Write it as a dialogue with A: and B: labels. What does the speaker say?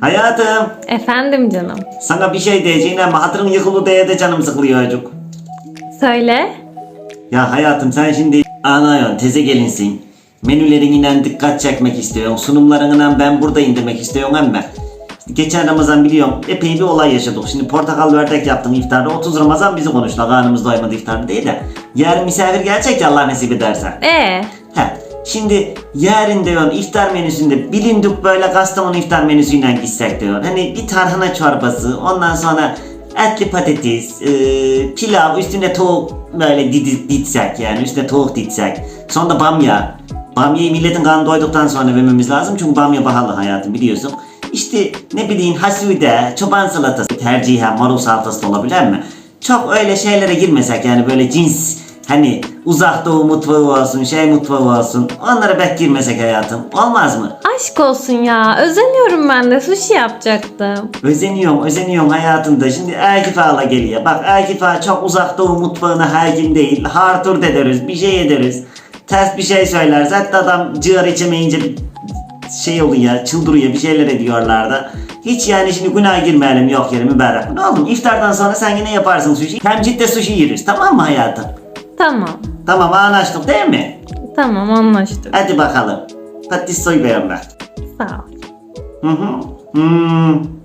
A: Hayatım
B: Efendim canım.
A: sana bir şey diyeceğim ama hatırın yıkılı diye de canım sıkılıyor çocuk.
B: Söyle.
A: Ya hayatım sen şimdi anıyorsun teze gelinsin. Menülerinden dikkat çekmek istiyorsun. Sunumlarından ben buradayım demek istiyorsun ama Geçen Ramazan biliyorum epey bir olay yaşadık. Şimdi portakal ördek yaptım iftarda. 30 Ramazan bizi konuştular. Karnımız doymadı iftarda değil de. Yarın misafir gelecek ya Allah nasip ederse.
B: Ee,
A: He. Şimdi yarın diyor iftar menüsünde bilindik böyle Kastamonu iftar menüsüyle gitsek diyor. Hani bir tarhana çorbası ondan sonra etli patates, e, pilav üstüne tavuk böyle didi, ditsek yani üstüne tavuk ditsek. Sonra bamya. Bamyayı milletin karnı doyduktan sonra vermemiz lazım çünkü bamya pahalı hayatım biliyorsun. İşte ne bileyim hasude, çoban salatası tercihen marul salatası olabilir mi? Çok öyle şeylere girmesek yani böyle cins Hani uzak doğu mutfağı olsun, şey mutfağı olsun. Onlara pek girmesek hayatım. Olmaz mı?
B: aşk olsun ya. Özeniyorum ben de. Sushi yapacaktım.
A: Özeniyorum, özeniyorum hayatımda. Şimdi Akif Ağa'la geliyor. Bak Akif Ağa çok uzak doğu mutfağına hakim değil. Hartur ederiz, bir şey ederiz. Ters bir şey söyler. Zaten adam cığır içemeyince şey oluyor, çıldırıyor, bir şeyler ediyorlar da. Hiç yani şimdi günah girmeyelim yok yere mübarek. Ne oğlum iftardan sonra sen yine yaparsın sushi. Hem ciddi sushi yeriz tamam mı hayatım?
B: Tamam.
A: Tamam anlaştık değil mi?
B: Tamam anlaştık.
A: Hadi bakalım. Patates soy.
B: Sağ ol.
A: Hı hı. Hmm.